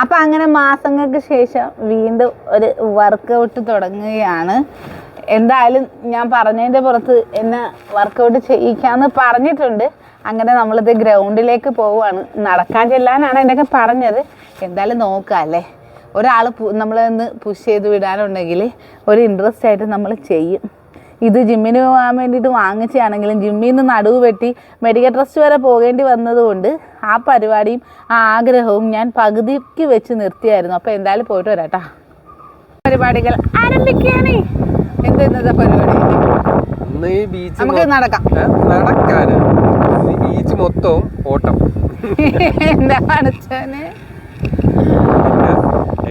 അപ്പം അങ്ങനെ മാസങ്ങൾക്ക് ശേഷം വീണ്ടും ഒരു വർക്കൗട്ട് തുടങ്ങുകയാണ്. എന്തായാലും ഞാൻ പറഞ്ഞതിന്റെ പുറത്ത് എന്നെ വർക്കൗട്ട് ചെയ്യിക്കാമെന്ന് പറഞ്ഞിട്ടുണ്ട്. അങ്ങനെ നമ്മളിത് ഗ്രൗണ്ടിലേക്ക് പോവുകയാണ്. നടക്കാൻ ചെല്ലാനാണ് എന്നൊക്കെ പറഞ്ഞത്. എന്തായാലും നോക്കാം അല്ലേ? ഒരാൾ നമ്മളൊന്ന് പുഷ് ചെയ്ത് വിടാനുണ്ടെങ്കിൽ ഒരു ഇൻട്രസ്റ്റ് ആയിട്ട് നമ്മൾ ചെയ്യും. ഇത് ജിമ്മിന് പോകാൻ വേണ്ടിയിട്ട് വാങ്ങിച്ചാണെങ്കിലും ജിമ്മിൽ നിന്ന് നടുവ് വെട്ടി മെഡിക്കൽ ട്രസ്റ്റ് വരെ പോകേണ്ടി വന്നതുകൊണ്ട് ആ പരിപാടിയും ആ ആഗ്രഹവും ഞാൻ പകുതിക്ക് വെച്ച് നിർത്തിയായിരുന്നു. അപ്പോൾ എന്തായാലും പോയിട്ട് വരാട്ടാ. പരിപാടികൾ ആരംഭിക്കുകയാണ്. എന്ത് ഇന്നത്തെ പരിപാടി? നമുക്ക് നടക്കാം. ബീച്ച് മൊത്തവും ഓട്ടം. എന്താ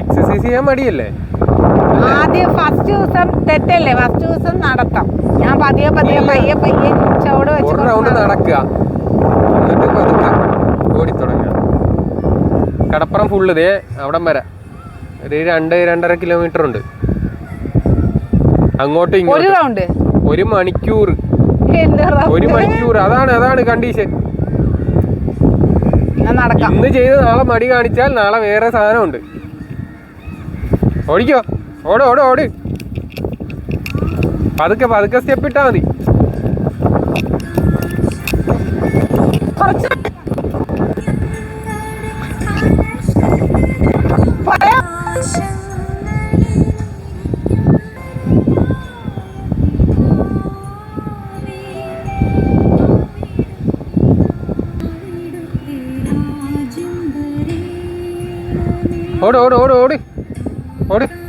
എക്സസൈസ് ചെയ്യാൻ മടിയല്ലേ? ആദ്യം ഫസ്റ്റ് ദിവസം തെറ്റല്ലേ? ഫസ്റ്റ് ദിവസം നടത്താം. ഞാൻ പതിയെ പതിയെ പയ്യെ പയ്യെ ചുവട് വെച്ച് റൗണ്ട് നടക്കുക. എന്നിട്ട് പതുക്കെ ഓടി തുടങ്ങുക. കടപ്പുറം ഫുള്ള് ഇതേ അവിടം വരെ. ഒരു രണ്ട് രണ്ടര കിലോമീറ്റർ ഉണ്ട്. അങ്ങോട്ടും ഒരു ഇങ്ങോട്ടും. റൗണ്ട് ഒരു മണിക്കൂർ. ഒരു മണിക്കൂർ. അതാണ് അതാണ് കണ്ടീഷൻ ഇന്ന് ചെയ്ത് നാളെ മടി കാണിച്ചാൽ നാളെ വേറെ സാധനമുണ്ട്. ഓടിക്കോ. ഓട് ഓട് ഓട്. പതുക്കെ പതുക്കെ സ്റ്റെപ്പ് ഇട്ടാ മതി. ഓട് ഓട് ഓട് ഓട്. ഓട്.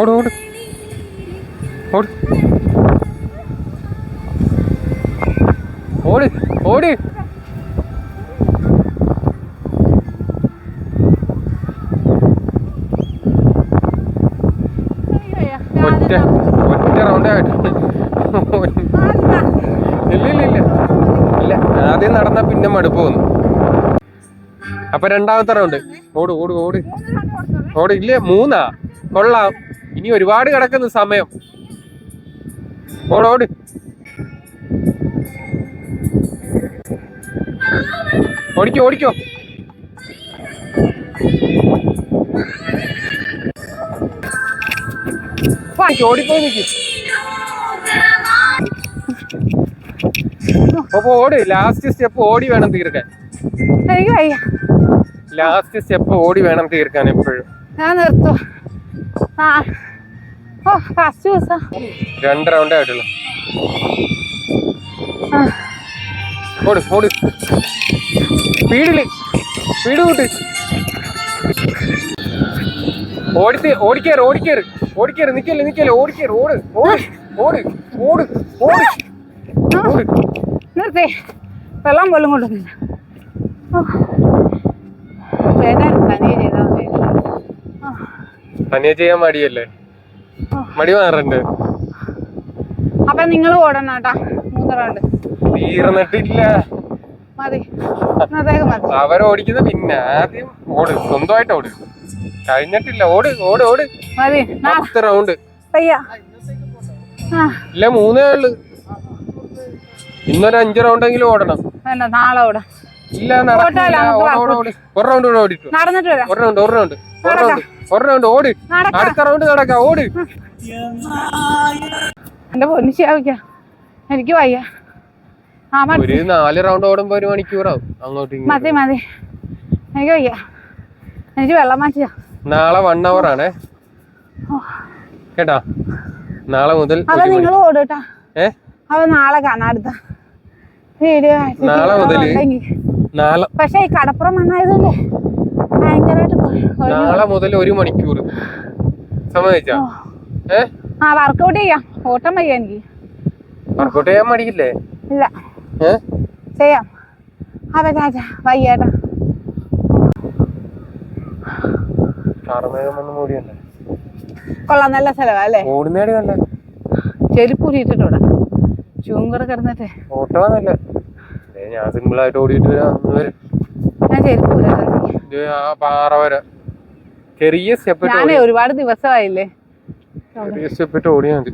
ഓട് ഓട്. ഓട്. ഓട് ഓട്. ഒറ്റ ഒറ്റ റൗണ്ടായിട്ട് ഇല്ല ഇല്ല ഇല്ല. ഇല്ല ആദ്യം നടന്ന പിന്നെ മടുപ്പ് വന്നു. അപ്പൊ രണ്ടാമത്തെ റൗണ്ട് ഓട് ഓട് ഓട്. ഓട് ഇല്ലേ? മൂന്നാ? കൊള്ളാം. ഇനി ഒരുപാട് കിടക്കുന്നു സമയം. ഓടോട് ഓട്. ഓടിക്കോ ഓടിക്കോ. ഓടിപ്പോയി നിക്ക്. അപ്പൊ ഓടി. ലാസ്റ്റ് സ്റ്റെപ്പ് ഓടി വേണം തീർക്കാൻ. ലാസ്റ്റ് സ്റ്റെപ്പ് ഓടി വേണം തീർക്കാൻ എപ്പോഴും. ഞാൻ ഓ ഫസ്റ്റ് ദിവസം. രണ്ട് റൗണ്ടേ ആയിട്ടുള്ളൂ. ഓടി ഓടി. സ്പീഡിൽ സ്പീഡ് കൂട്ട്. ഓടിച്ച് ഓടിക്കേറ് ഓടിക്കേറ് ഓടിക്കേറ് നിക്കല്ലേ നിക്കല്ലേ ഓടിക്കേറ് ഓട് ഓട് ഓട് ഓട് ഓട് നിർത്തേ. വെള്ളം പോലും കൊണ്ടുവന്നില്ല. തനിയെ ചെയ്യാൻ മടിയല്ലേ? മടി മാറണ്ട്? അപ്പൊ നിങ്ങൾ ഓടണം കേട്ടാ മൂന്ന് റൗണ്ട് തീർന്നിട്ടില്ല. മതി. അവരോടിക്കുന്ന പിന്നെ ആദ്യം ഓട് സ്വന്തമായിട്ട് ഓട്. കഴിഞ്ഞിട്ടില്ല ഓട് ഓട് ഓട്. മതി. പത്ത് റൗണ്ട് ഇല്ല മൂന്നേ ഉള്ളു. ഇന്നൊരു അഞ്ച് റൗണ്ടെങ്കിലും ഓടണം. വേണ്ട നാളെ ഓടാം. ഇല്ല നടക്കില്ല. ഒരു റൗണ്ട് കൂടെ ഓടിട്ടു ഒരു റൗണ്ട് ഒരു റൗണ്ട് ഒരു റൗണ്ട് ഒരു റൗണ്ട് ഓട്. അടുത്ത റൗണ്ട് നടക്ക ഓട്. എന്റെ പൊന്നിച്ചാവിക്ക എനിക്ക് വയ്യ. ഒരു നാല് റൗണ്ട് ഓടുമ്പോ ഒരു മണിക്കൂറാവും അങ്ങോട്ട് മതി മതി. എനിക്ക് വയ്യ. എനിക്ക് വെള്ളം മാറ്റിയ? നാളെ വൺ അവർ ആണേ. കേട്ടാ? നാളെ മുതൽ നിങ്ങൾ ഓടുട്ടാ ഏ? അവ നാളെ കാണാം അടുത്ത. വീഡിയോ നാളെ മുതൽ നാളെ പക്ഷെ ഈ കടപ്പുറം മണ്ണായതുകൊണ്ട് ഭയങ്കരമായിട്ട് നാളെ മുതൽ ഒരു മണിക്കൂർ. സമ്മതിച്ചാ? ഓ. ആ വർക്കൗട്ട് ചെയ്യാം. ഓട്ടം വയ്യ എനിക്ക്. വർക്കൗട്ട് ചെയ്യാൻ മടിക്കില്ലേ ഇല്ല. ചെയ്യാം. അതെ രാജാ വയ്യേട്ടാ. കൊള്ളാം നല്ല സ്ഥലമാ അല്ലേ? ചെരുപ്പൂരി ഇട്ടിട്ടൂടെ കൂടെ കിടന്നിട്ടേ. ഓട്ടമാന്നല്ലേ ഞാൻ സിമ്പിൾ ആയിട്ട് ഓടിയിട്ട് വരാം ഞാൻ ചെരുപ്പൂരി ആ പാറ വരെ. ചെറിയ സ്റ്റെപ്പ് ഞാനേ ഒരുപാട് ദിവസമായില്ലേ. ചെറിയ സ്റ്റെപ്പ് ഇട്ട് ഓടിയാൽ മതി.